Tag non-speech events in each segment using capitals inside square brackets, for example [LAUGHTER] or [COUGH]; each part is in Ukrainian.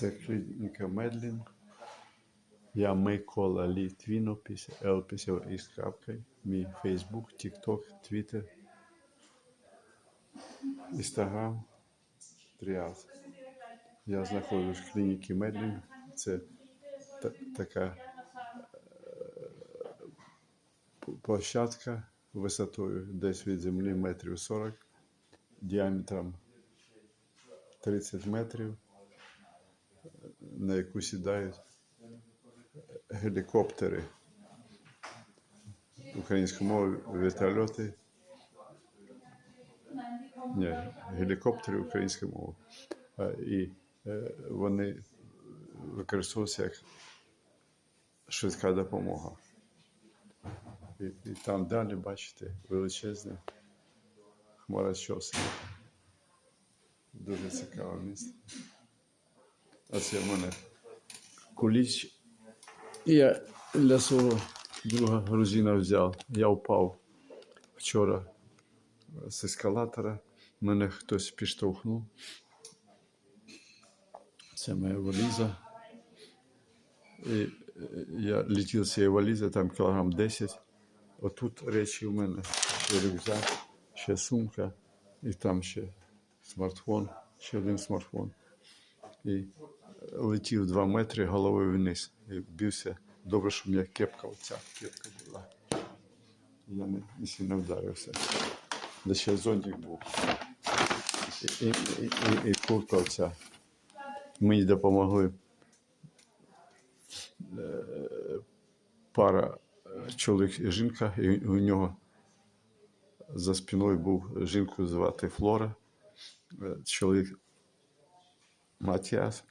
Це клініка Медлін. Я Микола Літвінопис, Л писав із крапкою. Мій Фейсбук, Тікток, Твіттер, Інстаграм, Тріас. Я знаходжусь в клініці Медлін. Це та- така е, площадка висотою десь від землі метрів 40, діаметром 30 метрів, на яку сідають гелікоптери українською мовою вертольоти. Ні, гелікоптери українською мовою. І е, вони використовуються як швидка допомога. І, і там далі, бачите, величезне хмарочоси. Дуже цікаве місце. Оце в мене куліч. І я для свого друга грузина взяв. Я впав вчора з ескалатора. Мене хтось підштовхнув. Це моя валіза. І е, я летів з цієї валізи, там кілограм 10. Отут речі у мене ще рюкзак, ще сумка, і там ще смартфон, ще один смартфон. І летів 2 метри головою вниз. І бився. Добре, що в мене кепка, оця кепка була. Я не, не сильно вдарився. Де ще зонтик був. І, і, і, і, куртка оця. Мені допомогли е, пара е, чоловік і жінка, і у нього за спиною був жінку звати Флора, е, чоловік Матіас.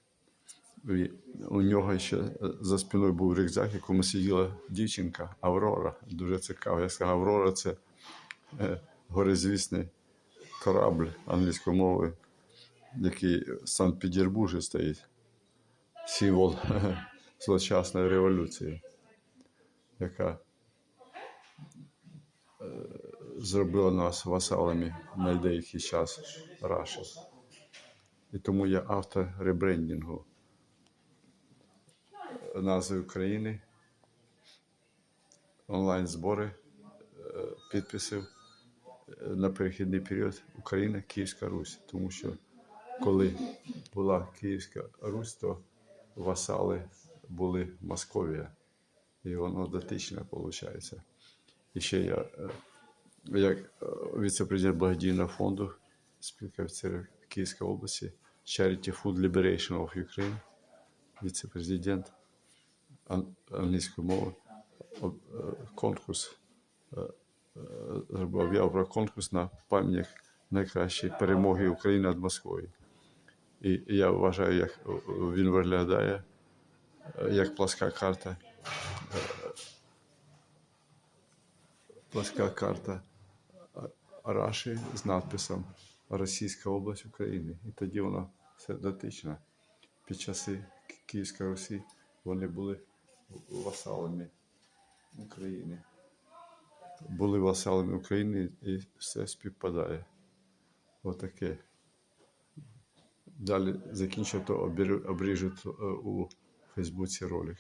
У нього ще за спиною був рюкзак, якому сиділа дівчинка Аврора. Дуже цікаво. Я сказав, Аврора це е, горизвісний корабль англійською мовою, який в Санкт-Петербурзі стоїть. Символ [LAUGHS] злочасної революції, яка е, зробила нас васалами на деякий час Раші. І тому я автор ребрендингу назви України, онлайн-збори е, підписів е, на перехідний період Україна, Київська Русь. Тому що коли була Київська Русь, то васали були Московія. І воно дотичне виходить. І ще я, е, як віце-президент благодійного фонду, спілка офіцерів Київської області, Charity Food Liberation of Ukraine, віце-президент англійської мови, е, конкурс е, зробив об'яву про конкурс на пам'ять найкращої перемоги України над Москвою. І я вважаю, як він виглядає, як пласка карта. Пласка карта Раші з надписом Російська область України. І тоді вона все дотична. Під часи Київської Русі вони були васалами України. Були васалами України і все співпадає. Отаке. Далі закінчу, то обріжу е, у Фейсбуці ролик.